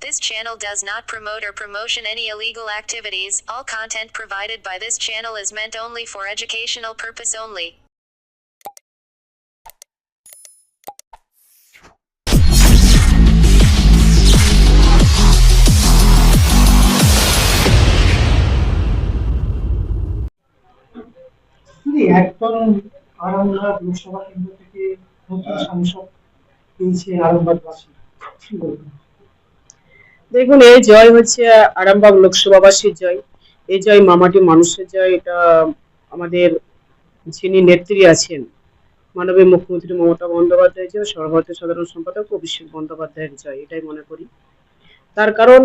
This channel does not promote or promotion any illegal activities. All content provided by this channel is meant only for educational purpose only. দিদি একদম আরামবাগ লোকসভা কেন্দ্র থেকে নতুন সাংসদ পেয়েছে আরামবাগবাসী কি বলবেন দেখুন, এই জয় হচ্ছে আরামবাগ লোকসভাবাসীর জয়। এই জয় মামাটি মানুষের জয়, এটা আমাদের যিনি নেত্রী আছেন, মাননীয় মুখ্যমন্ত্রী মমতা বন্দ্যোপাধ্যায় জয়, সর্বভারতীয় সাধারণ সম্পাদক অভিষেক বন্দ্যোপাধ্যায়ের জয়, এটাই মনে করি। তার কারণ,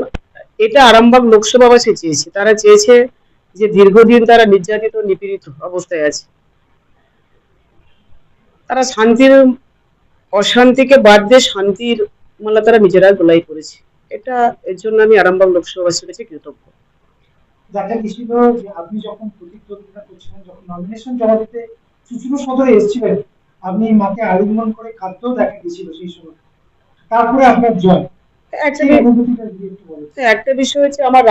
এটা আরামবাগ লোকসভাবাসী চেয়েছে। তারা চেয়েছে যে দীর্ঘদিন তারা নির্যাতিত, নিপীড়িত অবস্থায় আছে। তারা শান্তির, অশান্তিকে বাদ দিয়ে শান্তির মালা তারা নিজেরা গোলাই করেছে এটা এর জন্য আমি আরামবাগ লোকসভাবাসীর কাছে কৃতজ্ঞ। দেখা গেছিল যে আপনি যখন প্রতিদ্বন্দ্বিতা করছিলেন যখন নমিনেশন জমা দিতে চুচুড়ো সদরে এসেছিলেন আপনি মাকে আলিঙ্গন করে কাঁদতেও দেখা গেছিল সেই সময়। তারপরে আপনার জয়। একটা বিষয় হচ্ছে আমার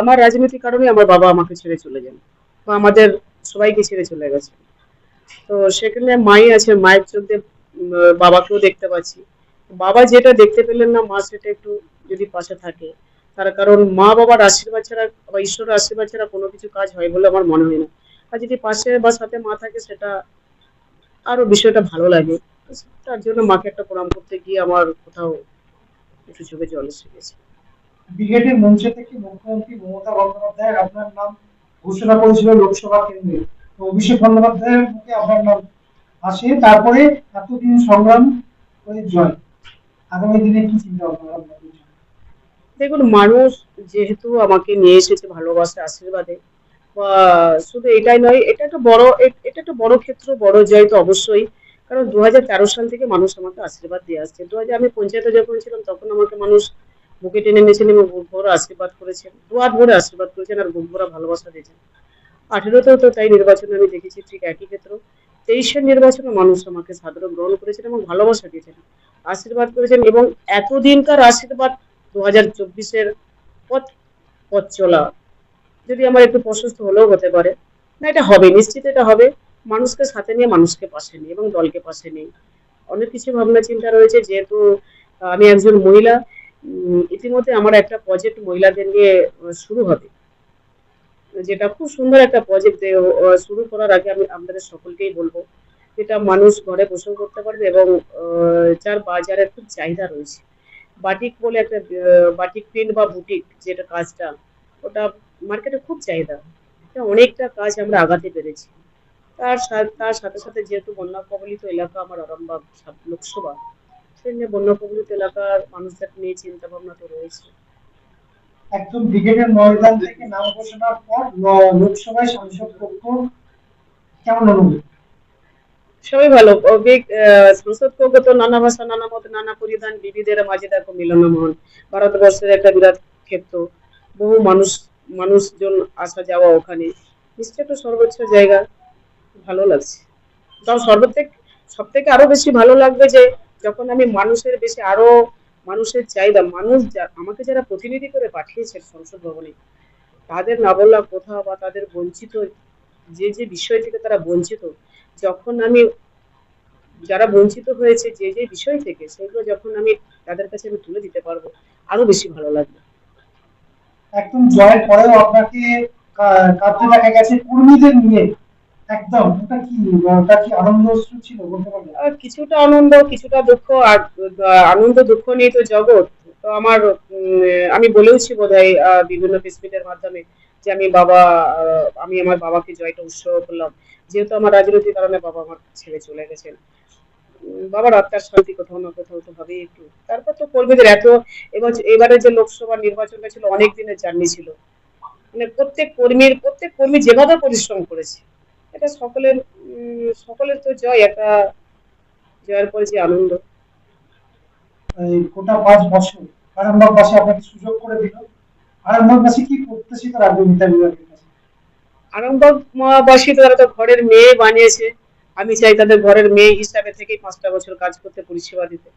আমার রাজনৈতিক কারণে আমার বাবা আমাকে ছেড়ে চলে যান বা আমাদের সবাইকে ছেড়ে চলে গেছে। তো সেখানে মাই আছে মায়ের চোখ দিয়ে বাবাকেও দেখতে পাচ্ছি। বাবা যেটা দেখতে পেলেন না, মা সেটা একটু যদি পাশে থাকে, তার কারণ মা বাবার আশীর্বাদ ছাড়া বা ঈশ্বরের আশীর্বাদ ছাড়া কোনো কিছু কাজ হয় বলে আমার মনে হয় না। আর যদি পাশে বা সাথে মা থাকে, সেটা আরও বিষয়টা ভালো লাগে। তার জন্য মাকে একটা প্রণাম করতে গিয়ে আমার কোথাও একটু চোখে জল এসে গেছে। ব্রিগেডের মঞ্চে থেকে মুখ্যমন্ত্রী মমতা বন্দ্যোপাধ্যায় আপনার নাম ঘোষণা করেছিল লোকসভা কেন্দ্রে। অভিষেক বন্দ্যোপাধ্যায়ের মুখে আপনার নাম আসে, তারপরে এতদিন সংগ্রাম করে জয়। আগামী দিনে কি চিন্তা ভাবনা দেখুন, মানুষ যেহেতু আমাকে নিয়ে এসেছে ভালোবাসা, আশীর্বাদে, বা শুধু এটাই নয়, এটা একটা বড়, এটা একটা বড় ক্ষেত্র, বড় জয় তো অবশ্যই। কারণ দু সাল থেকে মানুষ আমাকে আশীর্বাদ দিয়ে আসছে। দু হাজার আমি পঞ্চায়েতে যখন ছিলাম, তখন আমাকে মানুষ বুকে টেনে নিয়েছেন এবং বুক ভরে আশীর্বাদ করেছেন। দু হাত ভরে আশীর্বাদ করেছেন আর বুক ভরা ভালোবাসা দিয়েছেন। আঠেরোতেও তো তাই নির্বাচনে আমি দেখেছি, ঠিক একই ক্ষেত্র। তেইশের নির্বাচনে মানুষ আমাকে সাদরে গ্রহণ করেছেন এবং ভালোবাসা দিয়েছেন, আশীর্বাদ করেছেন এবং এতদিনকার আশীর্বাদ দু হাজার চব্বিশের পথ পথ চলা, যদি আমার একটু প্রশস্ত হলেও হতে পারে। না, এটা হবে, নিশ্চিত এটা হবে। মানুষকে সাথে নিয়ে মানুষকে পাশে নিয়ে এবং দলকে পাশে নিয়ে। অনেক কিছু ভাবনা চিন্তা রয়েছে, যেহেতু আমি একজন মহিলা ইতিমধ্যে আমার একটা প্রজেক্ট মহিলাদের নিয়ে শুরু হবে। যেটা খুব সুন্দর একটা প্রজেক্ট শুরু করার আগে আমি আপনাদের সকলকেই বলব, যেটা মানুষ ঘরে বসেও করতে পারবে এবং যার বাজারে খুব চাহিদা রয়েছে। বাটিক বলে একটা বাটিক প্রিন্ট বা বুটিক যেটা কাজটা, ওটা মার্কেটে খুব চাহিদা। অনেকটা কাজ আমরা আগাতে পেরেছি। তার তার সাথে সাথে যেহেতু বন্যা কবলিত এলাকা আমার আরামবাগ লোকসভা, সেই জন্য বন্যা কবলিত এলাকার মানুষদের নিয়ে চিন্তা ভাবনা তো রয়েছে। একদম ব্রিগেডের ময়দান থেকে নাম ঘোষণার পর লোকসভায় সাংসদ পক্ষ কেমন অনুভূতি? সবাই ভালো। সংসদ কক্ষ তো নানা ভাষা, নানা মত, নানা পরিধান বিবিধের মাঝে দেখো মিলনমোহন। ভারতবর্ষের একটা বিরাট ক্ষেত্র। বহু মানুষ, মানুষজন আসা যাওয়া ওখানে। নিশ্চয় একটা সর্বোচ্চ জায়গা। ভালো লাগছে। তাও সর্বত্যাক সব থেকে আরও বেশি ভালো লাগবে যে, যখন আমি মানুষের বেশি আরও মানুষের চাহিদা, মানুষ যা- আমাকে যারা প্রতিনিধি করে পাঠিয়েছেন সংসদ ভবনে, তাদের না বললা কোথাও বা তাদের বঞ্চিত, যে যে বিষয় থেকে তারা বঞ্চিত, যখন আমি যারা বঞ্চিত হয়েছে, যে যে বিষয় থেকে, সেগুলো যখন আমি তাদের কাছে আমি তুলে দিতে পারব, আরও বেশি ভালো লাগবে। একদম জয়ের পরেও আপনাকে কাঁদতে দেখা গেছে। কর্মীদের নিয়ে একদম, ওটা কি ওটা কি আনন্দ অশ্রু ছিল, বলতে পারবেন আর কিছুটা আনন্দ, কিছুটা দুঃখ আর আনন্দ দুঃখ নিয়ে তো জগৎ। তো আমার আমি বলেওছি বোধহয় বিভিন্ন ফেসবুকের মাধ্যমে যে আমি বাবা আমি আমার বাবাকে জয়টা উৎসর্গ করলাম। যেহেতু আমার রাজনৈতিক কারণে বাবা আমার ছেড়ে চলে গেছেন। বাবার আত্মার শান্তি কোথাও না কোথাও তো হবেই একটু। তারপর তো কর্মীদের এত এবার এবারে যে লোকসভা নির্বাচনটা ছিল, অনেক দিনের জার্নি ছিল। মানে প্রত্যেক কর্মীর, প্রত্যেক কর্মী যেভাবে পরিশ্রম করেছে এটা সকলের সকলের তো জয় একটা জয়ের পরে যে আনন্দ। এই গোটা পাঁচ বছর আরামবাগবাসী আপনাকে সুযোগ করে দিল। আরামবাগবাসী কি প্রত্যাশিত রাখবে মিতা বিভাগের কাছে? আরামবাগবাসী তারা তো ঘরের মেয়ে বানিয়েছে। আমি চাই তাদের ঘরের মেয়ে হিসাবে থেকেই পাঁচটা বছর কাজ করতে পরিষেবা দিতে।